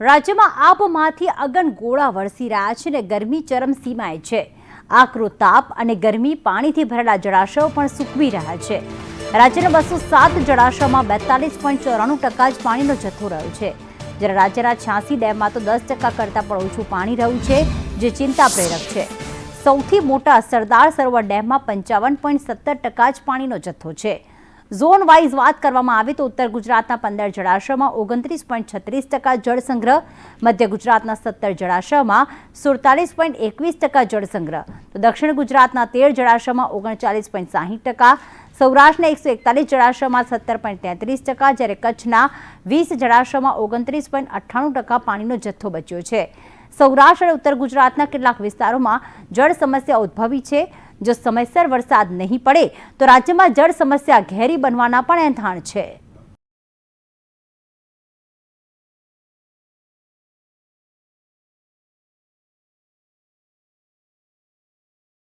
રાજ્યમાં આબમાંથી અગન ગોળા વરસી રહ્યા છે અને ગરમી ચરમસીમાએ છે. આકરો તાપ અને ગરમી પાણીથી ભરેલા જળાશયો પણ સૂકવી રહ્યા છે. રાજ્યના બસો સાત જળાશયોમાં બેતાલીસ પોઈન્ટ ચોરાણું ટકા જ પાણીનો જથ્થો રહ્યો છે. જ્યારે રાજ્યના છ્યાસી ડેમમાં તો દસ ટકા કરતાં પણ ઓછું પાણી રહ્યું છે, જે ચિંતા પ્રેરક છે. સૌથી મોટા સરદાર સરોવર ડેમમાં પંચાવન પોઈન્ટ સત્તર ટકા જ પાણીનો જથ્થો છે. ઝોન વાઇઝ વાત કરવામાં આવે તો ઉત્તર ગુજરાતના પંદર જળાશયમાં ઓગણત્રીસ પોઈન્ટ છત્રીસ ટકા જળ સંગ્રહ મધ્ય ગુજરાતના સત્તર જળાશયમાં સુડતાલીસ પોઈન્ટ એકવીસ ટકા જળ સંગ્રહ તો દક્ષિણ ગુજરાતના તેર જળાશયમાં ઓગણચાલીસ પોઈન્ટ સાહીઠ ટકા, સૌરાષ્ટ્રના એકસો એકતાલીસ જળાશયમાં સત્તર પોઈન્ટ તેત્રીસ ટકા, જ્યારે કચ્છના વીસ જળાશયમાં ઓગણત્રીસ પોઈન્ટ અઠ્ઠાણું ટકા પાણીનો જથ્થો બચ્યો છે. સૌરાષ્ટ્ર અને ઉત્તર ગુજરાતના કેટલાક વિસ્તારોમાં જળ સમસ્યા ઉદ્ભવી છે. જો સમયસર વરસાદ નહીં પડે તો રાજ્યમાં જળ સમસ્યા ઘેરી બનવાના પણ એંધાણ છે.